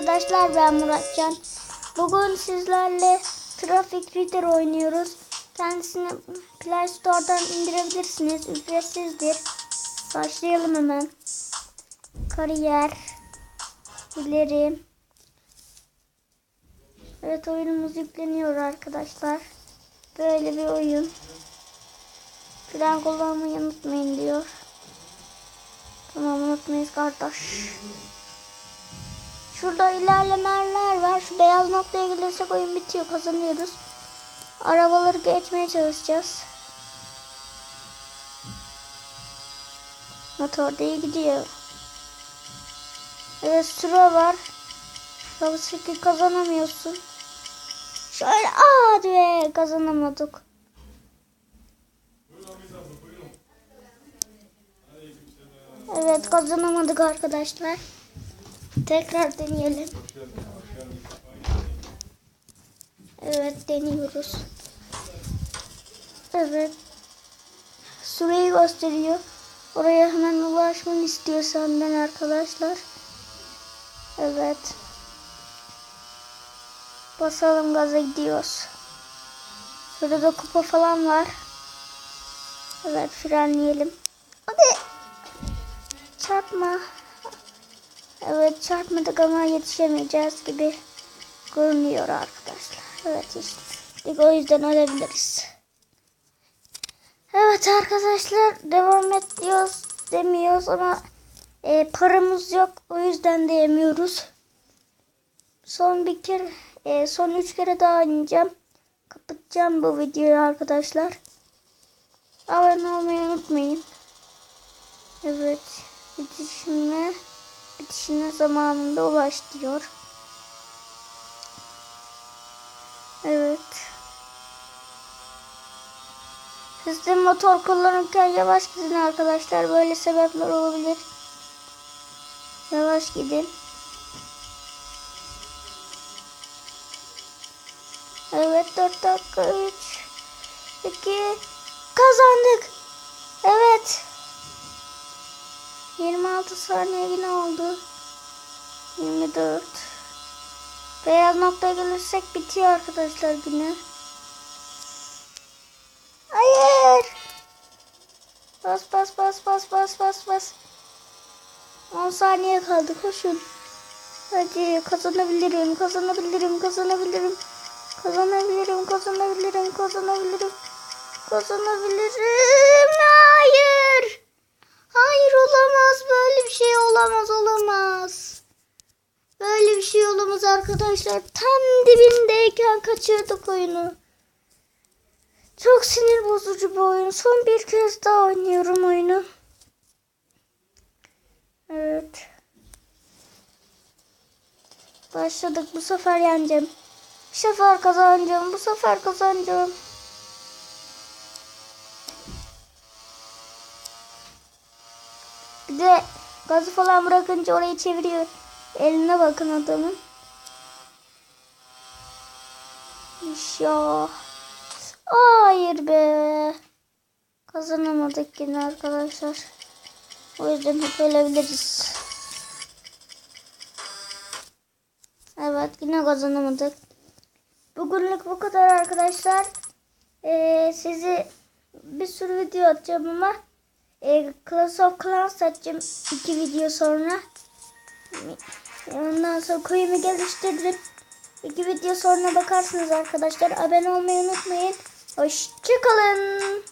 arkadaşlar ben Muratcan. Bugün sizlerle Traffic Reader oynuyoruz. Kendisini Play Store'dan indirebilirsiniz. Ücretsizdir. Başlayalım hemen. Kariyer. İleri. Evet oyunumuz yükleniyor arkadaşlar. Böyle bir oyun. Fren kullanmayı unutmayın diyor. Tamam unutmayız kardeş. Şurada ilerlemeler var. Şu beyaz noktaya gelirsek oyun bitiyor. Kazanıyoruz. Arabaları geçmeye çalışacağız. Motor da iyi gidiyor. Evet sıra var. Babası kazanamıyorsun. Şöyle hadi be kazanamadık. Evet kazanamadık arkadaşlar. Tekrar deneyelim. Evet deniyoruz. Evet. Süreyi gösteriyor. Oraya hemen ulaşmanı istiyor senden arkadaşlar. Evet. Basalım gaza gidiyoruz. Şurada da kupa falan var. Evet frenleyelim. Hadi. Çarpma. Evet çarpmadık ama yetişemeyeceğiz gibi görünüyor arkadaşlar. Evet işte o yüzden ölebiliriz. Evet arkadaşlar devam ediyoruz demiyoruz ama e, paramız yok o yüzden de yemiyoruz. Son bir kere e, son üç kere daha oynayacağım. Kapatacağım bu videoyu arkadaşlar. Abone olmayı unutmayın. Evet bitişine bitişine zamanında ulaş diyor. Evet. Hızlı motor kullanırken yavaş gidin arkadaşlar. Böyle sebepler olabilir. Yavaş gidin. Evet 4 dakika 3 2 kazandık. Evet. 26 saniye yine oldu. 24. Beyaz noktaya gelirsek bitiyor arkadaşlar günü. Hayır. Bas bas bas bas bas bas bas. 10 saniye kaldı koşun. Hadi kazanabilirim kazanabilirim kazanabilirim. Kazanabilirim kazanabilirim kazanabilirim. Kazanabilirim. Hayır. Olamaz. Böyle bir şey olamaz olamaz. Böyle bir şey olamaz arkadaşlar. Tam dibindeyken kaçırdık oyunu. Çok sinir bozucu bir oyun. Son bir kez daha oynuyorum oyunu. Evet. Başladık. Bu sefer yeneceğim. Bu sefer kazanacağım. Bu sefer kazanacağım. Bir de gazı falan bırakınca orayı çeviriyor. Eline bakın adamın. Ya. Hayır be. Kazanamadık yine arkadaşlar. O yüzden hep ölebiliriz. Evet yine kazanamadık. Bugünlük bu kadar arkadaşlar. Ee, sizi bir sürü video atacağım ama Clash of Clans atacağım iki video sonra. Ondan sonra kuyumu geliştirdim. İki video sonra bakarsınız arkadaşlar. Abone olmayı unutmayın. Hoşçakalın.